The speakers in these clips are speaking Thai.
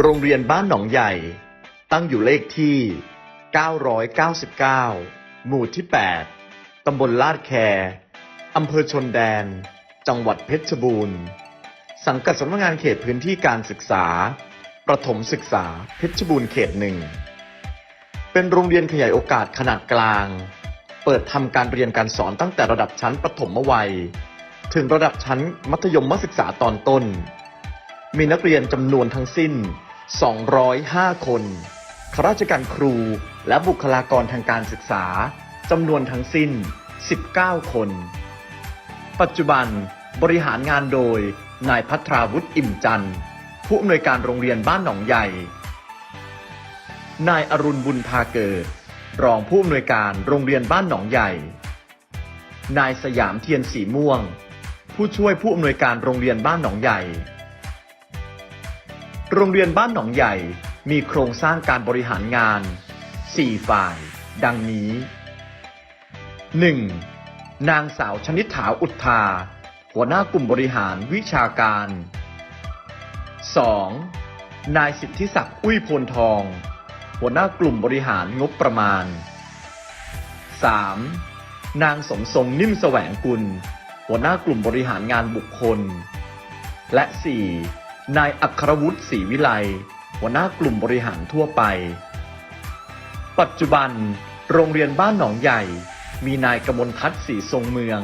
โรงเรียนบ้านหนองใหญ่ ตั้งอยู่เลขที่ 999 หมู่ที่ 8 ตำบลลาดแคอำเภอชนแดน จังหวัดเพชรบูรณ์ สังกัดสำนักงานเขตพื้นที่การศึกษา ประถมศึกษาเพชรบูรณ์เขตหนึ่ง เป็นโรงเรียนขยายโอกาสขนาดกลาง เปิดทำการเรียนการสอนตั้งแต่ระดับชั้นประถมวัย ถึงระดับชั้นมัธยมศึกษาตอนต้น มีนักเรียนจำนวนทั้งสิ้น 205 คนข้าราชการครูและบุคลากรทางการศึกษาจำนวนทั้งสิ้น 19 คน ปัจจุบันบริหารงานโดย นายพัทราวุฒิอิ่มจันทร์ ผู้อำนวยการโรงเรียนบ้านหนองใหญ่ นายอรุณบุญพาเกิด รองผู้อำนวยการโรงเรียนบ้านหนองใหญ่ นายสยามเทียนสีม่วง ผู้ช่วยผู้อำนวยการโรงเรียนบ้านหนองใหญ่ โรงเรียนบ้านหนองใหญ่มีโครงสร้างการบริหารงาน 4 ฝ่าย ดังนี้ 1. นางสาวชนิษฐาอุทธา หัวหน้ากลุ่มบริหารวิชาการ 2. นายสิทธิศักดิ์อุ้ยพนทอง หัวหน้ากลุ่มบริหารงบประมาณ 3. นางสมทรงนิ่มแสวงกุล หัวหน้ากลุ่มบริหารงานบุคคล และ 4. นายอัครวุฒิศรีวิไลหัวหน้ากลุ่มบริหารทั่วไป ปัจจุบัน โรงเรียนบ้านหนองใหญ่ มีนายกมลทัศน์ศรีทรงเมือง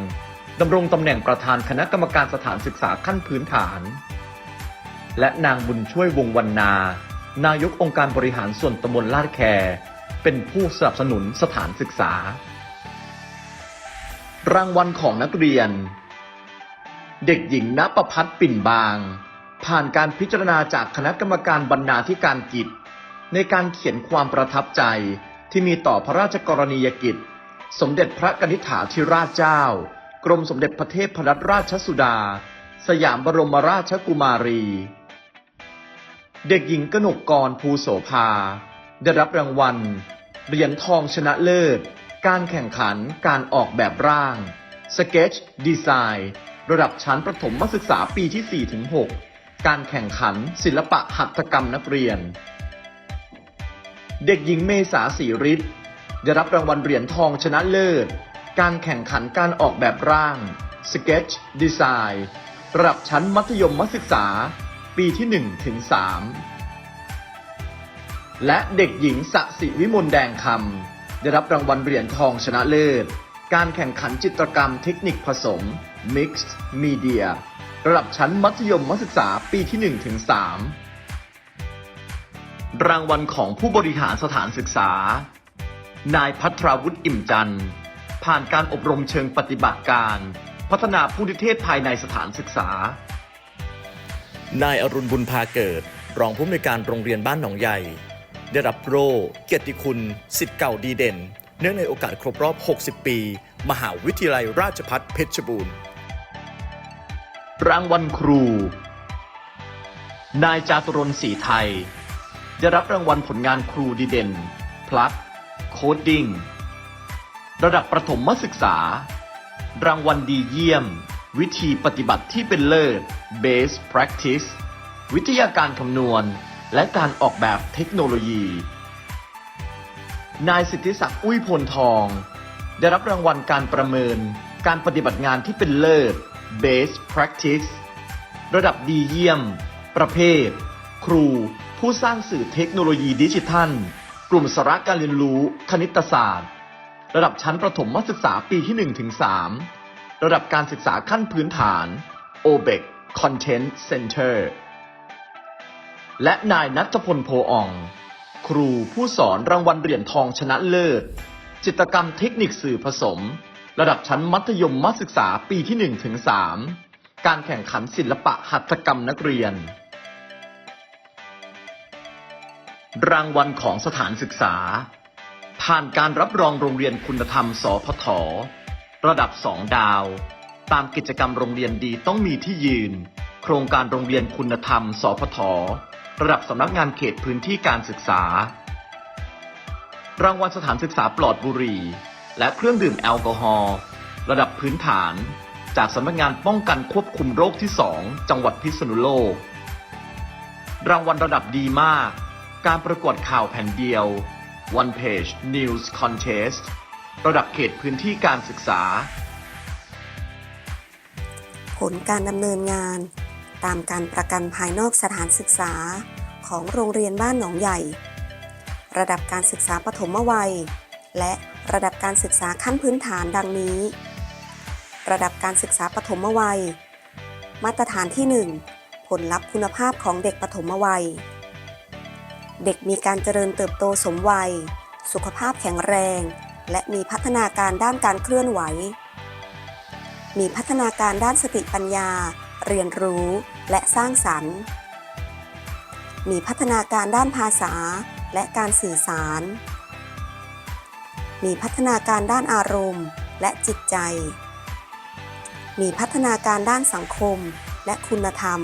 ดำรงตำแหน่งประธานคณะกรรมการสถานศึกษาขั้นพื้นฐาน และนางบุญช่วยวงวันนา นายกองค์การบริหารส่วนตำบลลาดแค เป็นผู้สนับสนุนสถานศึกษา รางวัลของนักเรียน เด็กหญิงณประพัฒน์ปิ่นบาง ผ่านการพิจารณาจากคณะกรรมการบรรณาธิการกิจ ในการเขียนความประทับใจที่มีต่อพระราชกรณียกิจ สมเด็จพระกนิษฐาธิราชเจ้า กรมสมเด็จพระเทพรัตนราชสุดา สยามบรมราชกุมารี เด็กหญิงกนกกรภูโสภา ได้รับรางวัล เหรียญทองชนะเลิศ การแข่งขันการออกแบบร่าง Sketch Design ระดับชั้นประถมศึกษาปีที่ 4-6 การแข่งขัน ศิลปะหัตถกรรมนักเรียน เด็กหญิงเมษาสีฤทธิ์ได้รับรางวัลเหรียญทองชนะเลิศ การแข่งขันการออกแบบร่าง Sketch Design ระดับชั้นมัธยมศึกษา ปีที่1ถึง3และเด็กหญิงสสิวิมลแดงคำได้รับรางวัลเหรียญทองชนะเลิศ การแข่งขันจิตรกรรมเทคนิคผสม Mixed Media ระดับชั้นมัธยมศึกษาปีที่ 1 ถึง 3 รางวัลของผู้บริหารสถานศึกษา นายพัทราวุฒิอิ่มจันทร์ ผ่านการอบรมเชิงปฏิบัติการ พัฒนาผู้นิเทศภายในสถานศึกษา นายอรุณบุญพาเกิด รองผู้อำนวยการโรงเรียนบ้านหนองใหญ่ ได้รับโล่เกียรติคุณสิทธิ์เก่าดีเด่น เนื่องในโอกาสครบรอบ 60 ปี มหาวิทยาลัยราชภัฏเพชรบูรณ์ รางวัลครู นายจาตุรนศรีไทย ได้รับรางวัลผลงานครูดีเด่น พลัสโคดดิ้ง ระดับประถมศึกษา รางวัลดีเยี่ยม วิธีปฏิบัติที่เป็นเลิศ Base Practice วิทยาการคำนวณ และการออกแบบเทคโนโลยี นายสิทธิศักดิ์อุ้ยพลทอง ได้รับรางวัลการประเมิน การปฏิบัติงานที่เป็นเลิศ Base Practice ระดับดีเยี่ยม ประเภท ครู ผู้สร้างสื่อเทคโนโลยีดิจิทัล กลุ่มสาระการเรียนรู้คณิตศาสตร์ ระดับชั้นประถมศึกษาปีที่1ถึง3ระดับการศึกษาขั้นพื้นฐาน OBEC Content Center และนายนัทพลโพอ่อง ครูผู้สอนรางวัลเหรียญทองชนะเลิศ จิตกรรมเทคนิคสื่อผสม ระดับชั้นมัธยมศึกษาปีที่ 1 ถึง 3 การแข่งขันศิลปะหัตถกรรมนักเรียน รางวัลของสถานศึกษา ผ่านการรับรองโรงเรียนคุณธรรม สพท ระดับ 2 ดาว ตามกิจกรรมโรงเรียนดีต้องมีที่ยืน โครงการโรงเรียนคุณธรรม สพท ระดับสำนักงานเขตพื้นที่การศึกษา รางวัลสถานศึกษาปลอดบุหรี่ และเครื่องดื่มแอลกอฮอล์ระดับพื้นฐาน จากสำนักงานป้องกันควบคุมโรคที่ 2 จังหวัดพิษณุโลก รางวัลระดับดีมาก การประกวดข่าวแผ่นเดียว One Page News Contest ระดับเขตพื้นที่การศึกษา ผลการดำเนินงาน ตามการประกันภายนอกสถานศึกษาของโรงเรียนบ้านหนองใหญ่ ระดับการศึกษาปฐมวัย และ ระดับการศึกษาขั้นพื้นฐานดังนี้ ระดับการศึกษาปฐมวัย มาตรฐานที่ 1 ผลลัพธ์คุณภาพของเด็กปฐมวัย เด็กมีการเจริญเติบโตสมวัย สุขภาพแข็งแรง และมีพัฒนาการด้านการเคลื่อนไหว มีพัฒนาการด้านสติปัญญา เรียนรู้และสร้างสรรค์ มีพัฒนาการด้านภาษาและการสื่อสาร มีพัฒนาการด้านอารมณ์และจิตใจ มีพัฒนาการด้านสังคมและคุณธรรม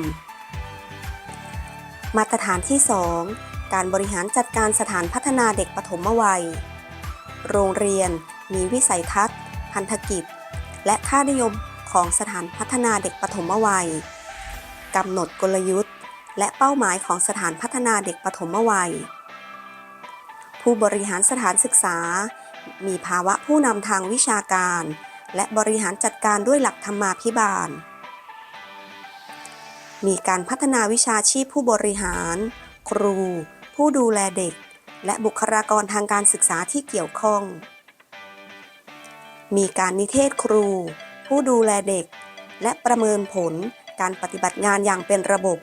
มาตรฐานที่ 2 การบริหารจัดการสถานพัฒนาเด็กปฐมวัย โรงเรียนมีวิสัยทัศน์ พันธกิจ และค่านิยมของสถานพัฒนาเด็กปฐมวัยกำหนดกลยุทธ์ และเป้าหมายของสถานพัฒนาเด็กปฐมวัย ผู้บริหารสถานศึกษา มีภาวะผู้นำทางวิชาการ และบริหารจัดการด้วยหลักธรรมาภิบาล มีการพัฒนาวิชาชีพผู้บริหาร ครู ผู้ดูแลเด็ก และบุคลากรทางการศึกษาที่เกี่ยวข้อง มีการนิเทศครู ผู้ดูแลเด็ก และประเมินผลการปฏิบัติงานอย่างเป็นระบบ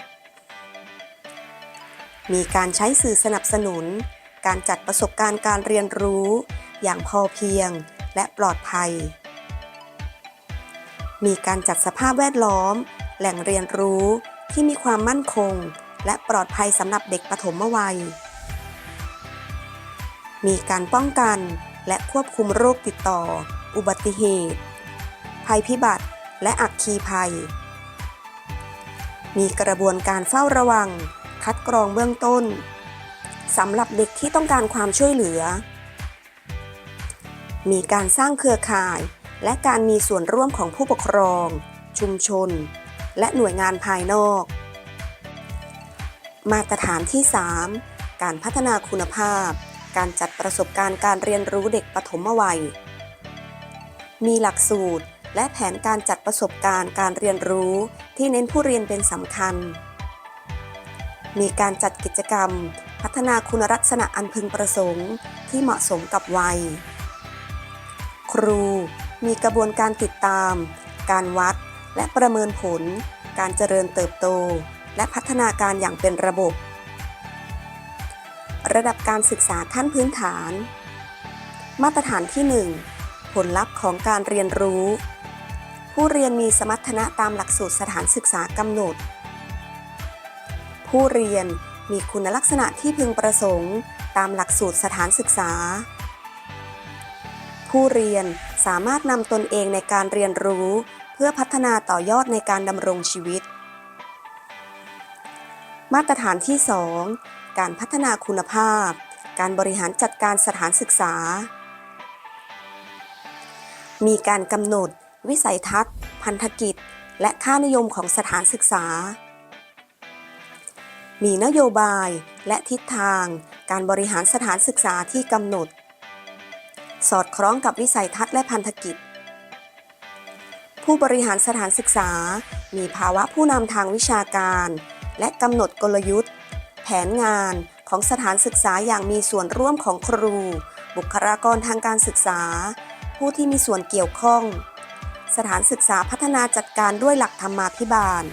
มีการใช้สื่อสนับสนุน การจัดประสบการณ์การเรียนรู้ อย่างพอเพียงและปลอดภัย มีการจัดสภาพแวดล้อม แหล่งเรียนรู้ที่มีความมั่นคง และปลอดภัยสำหรับเด็กปฐมวัย มีการป้องกันและควบคุมโรคติดต่อ อุบัติเหตุ ภัยพิบัติและอัคคีภัย มีกระบวนการเฝ้าระวัง คัดกรองเบื้องต้นสำหรับเด็กที่ต้องการความช่วยเหลือ มีการสร้างเครือข่าย และการมีส่วนร่วมของผู้ปกครอง ชุมชน และหน่วยงานภายนอก มาตรฐานที่ 3 การพัฒนาคุณภาพ การจัดประสบการณ์การเรียนรู้เด็กปฐมวัย มีหลักสูตรและแผนการจัดประสบการณ์การเรียนรู้ที่เน้นผู้เรียนเป็นสำคัญ มีการจัดกิจกรรม พัฒนาคุณลักษณะอันพึงประสงค์ที่เหมาะสมกับวัย ครู มีกระบวนการติดตาม การวัด และประเมินผล การเจริญเติบโต และพัฒนาการอย่างเป็นระบบ ระดับการศึกษาขั้นพื้นฐาน มาตรฐานที่ 1 ผลลัพธ์ของการเรียนรู้ ผู้เรียนมีสมรรถนะตามหลักสูตรสถานศึกษากำหนด ผู้เรียนมีคุณลักษณะที่พึงประสงค์ ตามหลักสูตรสถานศึกษา ผู้เรียนสามารถนำตนเองในการเรียนรู้ เพื่อพัฒนาต่อยอดในการดำรงชีวิต มาตรฐานที่ 2 การพัฒนาคุณภาพ การบริหารจัดการสถานศึกษา มีการกำหนด วิสัยทัศน์ พันธกิจ และค่านิยมของสถานศึกษา มีนโยบายและทิศทาง การบริหารสถานศึกษาที่กำหนด สอดคล้องกับวิสัยทัศน์และพันธกิจ ผู้บริหารสถานศึกษา มีภาวะผู้นำทางวิชาการ และกำหนดกลยุทธ์ แผนงานของสถานศึกษาอย่างมีส่วนร่วมของครู บุคลากรทางการศึกษา ผู้ที่มีส่วนเกี่ยวข้อง สถานศึกษาพัฒนาจัดการด้วยหลักธรรมาภิบาล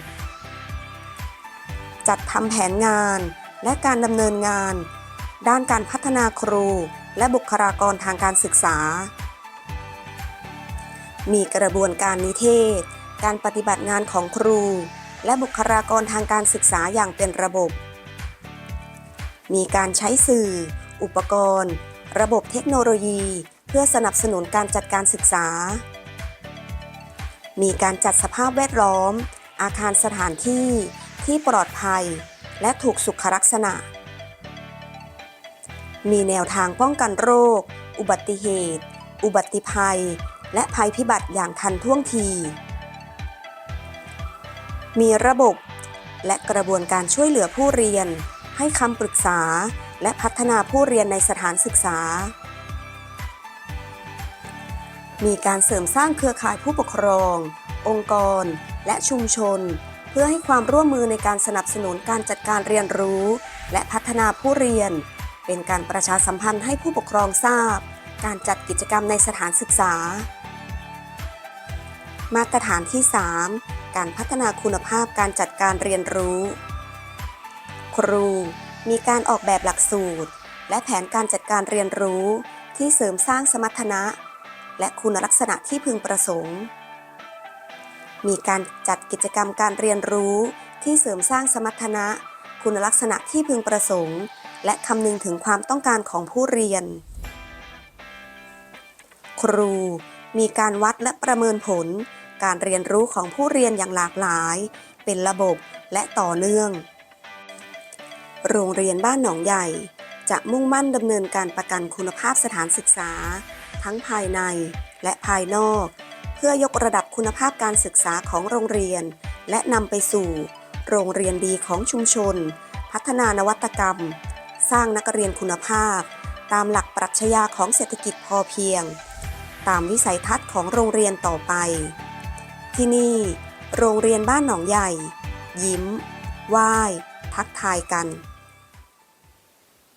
จัดทำแผนงานและการดำเนินงาน ด้านการพัฒนาครู และบุคลากรทางการศึกษา มีกระบวนการนิเทศ การปฏิบัติงานของครู และบุคลากรทางการศึกษาอย่างเป็นระบบ มีการใช้สื่อ อุปกรณ์ ระบบเทคโนโลยี เพื่อสนับสนุนการจัดการศึกษา มีการจัดสภาพแวดล้อม อาคารสถานที่ที่ปลอดภัย และถูกสุขลักษณะ มีแนวทางป้องกันโรค อุบัติเหตุ อุบัติภัย และภัยพิบัติอย่างทันท่วงที มีระบบ และกระบวนการช่วยเหลือผู้เรียน ให้คำปรึกษา และพัฒนาผู้เรียนในสถานศึกษา มีการเสริมสร้างเครือข่ายผู้ปกครอง องค์กร และชุมชน เพื่อให้ความร่วมมือในการสนับสนุนการจัดการเรียนรู้ และพัฒนาผู้เรียน เป็นการประชาสัมพันธ์ให้ผู้ปกครองทราบ การจัดกิจกรรมในสถานศึกษา มาตรฐานที่ 3 การพัฒนาคุณภาพการจัดการเรียนรู้ ครูมีการออกแบบหลักสูตร และแผนการจัดการเรียนรู้ที่เสริมสร้างสมรรถนะ และคุณลักษณะที่พึงประสงค์ มีการจัดกิจกรรมการเรียนรู้ที่เสริมสร้างสมรรถนะ คุณลักษณะที่พึงประสงค์ และคำนึงถึงความต้องการของผู้เรียน ครูมีการวัดและประเมินผล การเรียนรู้ของผู้เรียนอย่างหลากหลาย เป็นระบบและต่อเนื่อง โรงเรียนบ้านหนองใหญ่ จะมุ่งมั่นดำเนินการประกันคุณภาพสถานศึกษา ทั้งภายในและภายนอก เพื่อยกระดับคุณภาพการศึกษาของโรงเรียน และนำไปสู่ โรงเรียนดีของชุมชน พัฒนานวัตกรรม สร้างนักเรียนคุณภาพ ตามหลักปรัชญาของเศรษฐกิจพอเพียง ตามวิสัยทัศน์ของโรงเรียนต่อไป ที่นี่ โรงเรียนบ้านหนองใหญ่ ยิ้ม ไหว้ ทักทายกัน